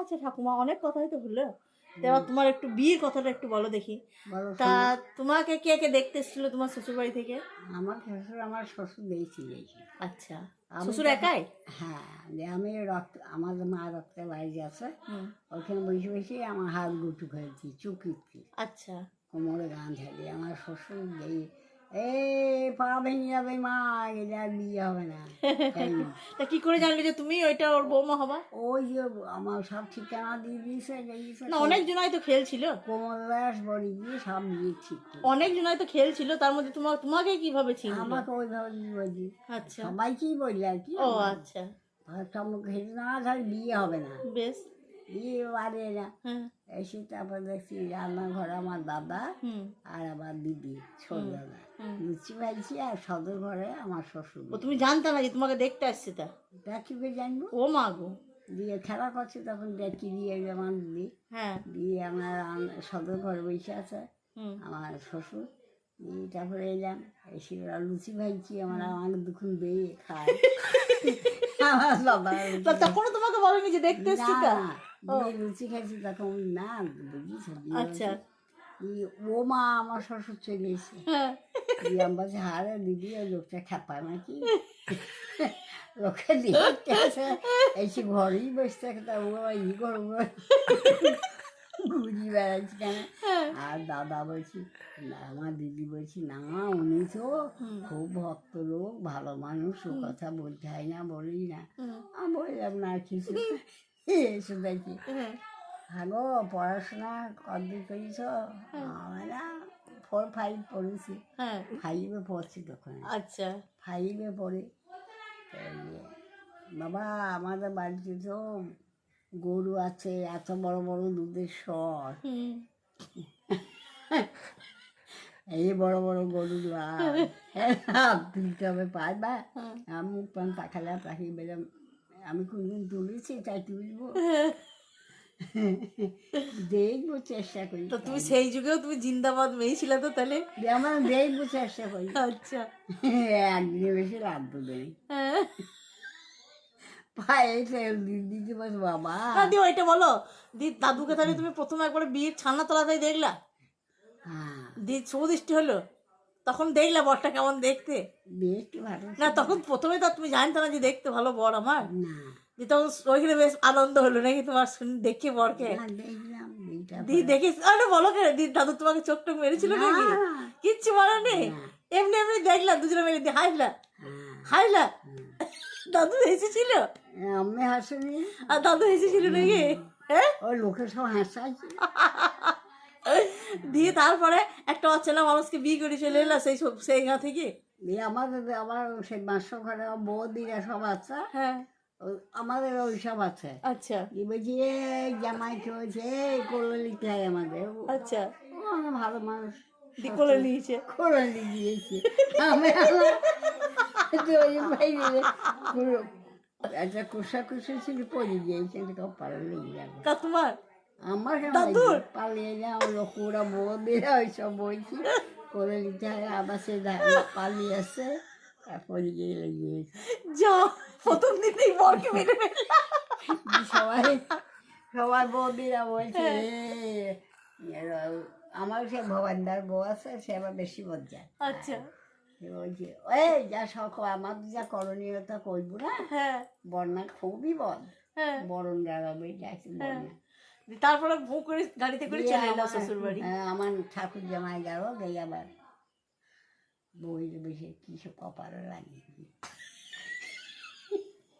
আচ্ছা ঠাকুমা অনেক কথাই তো হলো। এবার তোমার একটু বিয়ের কথাটা একটু বলো দেখি। তা তোমাকে কে কে দেখতে এসেছিল তোমার শ্বশুর বাড়ি থেকে? আমার শ্বশুর আমার শ্বশুর দিয়েছি দিয়েছি আচ্ছা। শ্বশুর একাই? হ্যাঁ যে আমি রক্ত আমার মা রক্তের বাড়ি আছে ওখানে বসে বসে আমার হাত গুটু ফেলছি চুকিছি আচ্ছা। কোমরে গান ঝালি আমার শ্বশুর যেই এ পা ভেঙে যাবে মা এলে আর বিয়ে হবে না। তা কি করে জানলে যে তুমি ওইটা ওর বৌমা হবা? ওই যে আমার সব ঠিকানা দিয়ে দিয়েছে না অনেক জনাই তো খেলছিল দাস বড়ি দিয়ে সব বিয়ে ঠিক অনেক জনাই তো খেলছিল তার মধ্যে তোমার তোমাকে কীভাবে চিনলো? আমাকে ওইভাবে বলছি? আচ্ছা। সবাইকেই বললি আর কি। ও আচ্ছা। খেতে না বিয়ে হবে না। বেশ। বাড়ে না। হ্যাঁ। এসে তারপর দেখছি রান্নাঘরে আমার দাদা আর আমার দিদি দাদা। লুচি ভাইছি আর সদর ঘরে আমার শ্বশুর ও তুমি জানতে না যে তোমাকে দেখতে আসছে তা? দেখি করে জানব? ও মা গো। দিয়ে খেলা করছে তখন দেখি দিয়ে আমার দিদি। হ্যাঁ। দিয়ে আমার সদর ঘরে বসে আছে আমার শ্বশুর। তারপরে এলাম। এসে ওরা লুচি ভাইছি আমার আমাকে দুক্ষণ বেয়ে খায়। আমার বাবা তা তখনও তোমাকে বলেনি যে দেখতে এসছি তা? লুচি খাইছি তখন না বুঝিস আচ্ছা। ও মা আমার শ্বশুর চলে এসে হ্যাঁ। আমি বলছি হারে দিদি ওই লোকটা নাকি? লোকে এসে ঘরেই বসে থাকে তা ও ই করব। ঘুরি বেড়াচ্ছি কেন? আর দাদা বলছি আমার দিদি বলছি না উনি তো খুব ভক্ত লোক ভালো মানুষ ও কথা বলতে হয় না বলি না। আমি বললাম না কিছু হ্যাঁ হ্যালো পড়াশোনা কতদূর করেছ? আমরা ফোর ফাইভ পড়েছি। ফাইভে পড়ছি তখন। আচ্ছা। ফাইভে পড়ে। বাবা আমাদের বাড়িতে তো গরু আছে এত বড় বড় দুধের স্বর এই বড় বড় গরু তুলতে হবে পারবা। আমি মুখ পান তাকালে তাকি বেরম আমি কোনদিন তুলেছি তাই তুলবো দেখব চেষ্টা করি তো তুমি সেই যুগেও তুমি জিন্দাবাদ মেয়ে ছিলে তো তাহলে? আমার দেখব চেষ্টা করি। আচ্ছা। একদিনে বেশি লাভ দেবে হ্যাঁ। পায়ে দিতে বাবা। দি ওইটা বলো। দি দাদুকে তাহলে তুমি প্রথমে একবার বিয়ের ছানা তোলাতেই দেখলা? হ্যাঁ। দি সুদৃষ্টি হলো? তখন দেখলা বরটা কেমন দেখতে? ভালো না তখন প্রথমে তো তুমি জানতো না যে দেখতে ভালো বর আমার? না। দি তখন ওইখানে বেশ আনন্দ হলো নাকি তোমার শুনে দেখে বরকে? দি দেখে আরে বলো কেন? দি দাদু তোমাকে চোখ টোক মেরেছিল নাকি? না। কিচ্ছু বলেনি না। এমনি এমনি দেখলা দুজনে মিলে দি হাইলা। হ্যাঁ। হাইলা। দাদু হেসেছিল? আমি হাসিনি। আর দাদু হেসেছিল নাকি? হ্যাঁ? ওই লোকের সব হাসাইছে দিয়ে তারপরে একটা অচেনা মানুষকে বিয়ে করে চলে এলো সেই সেই গা থেকে? দিয়ে আমাদের আমার সেই মাস্টার ঘরে বৌদিরা সব আছে। হ্যাঁ। আমাদের ওই সব আছে। আচ্ছা। বলছি জামাই চলছে কোলে নিতে হয় আমাদের। আচ্ছা। আমার ভালো মানুষ। কোলে নিয়েছে। কোলে নিয়ে আমি পুরো একটা কুসা কুসা ছিল পড়ে গিয়েছে কপালে লেগে যাবে তোমার আমার? পালিয়ে যাও লোকুরা বৌদিরা ওইসব বলছি করে নিতে হয় আবার সে দা- পালিয়ে আসছে তারপরে গিয়ে লেগেছে যা প্রথম দিনেই বরকে মেরে সবাই সবাই বৌদিরা বলছে আমার সে ভবানদার বউ আছে সে আবার বেশি মজা আচ্ছা। বলছে এই যা শখ আমার যা করণীয়তা করব না। হ্যাঁ। বন্যা খুবই বদ। হ্যাঁ। বরণ গাড়াবে যাচ্ছে বন্যা তারপরে ভু করে গাড়িতে করে চলে এলো আমার- শ্বশুর বাড়ি হ্যাঁ, আমার ঠাকুর জামাই গেল গেই আবার বই বেশি কিছু কপাল লাগিয়ে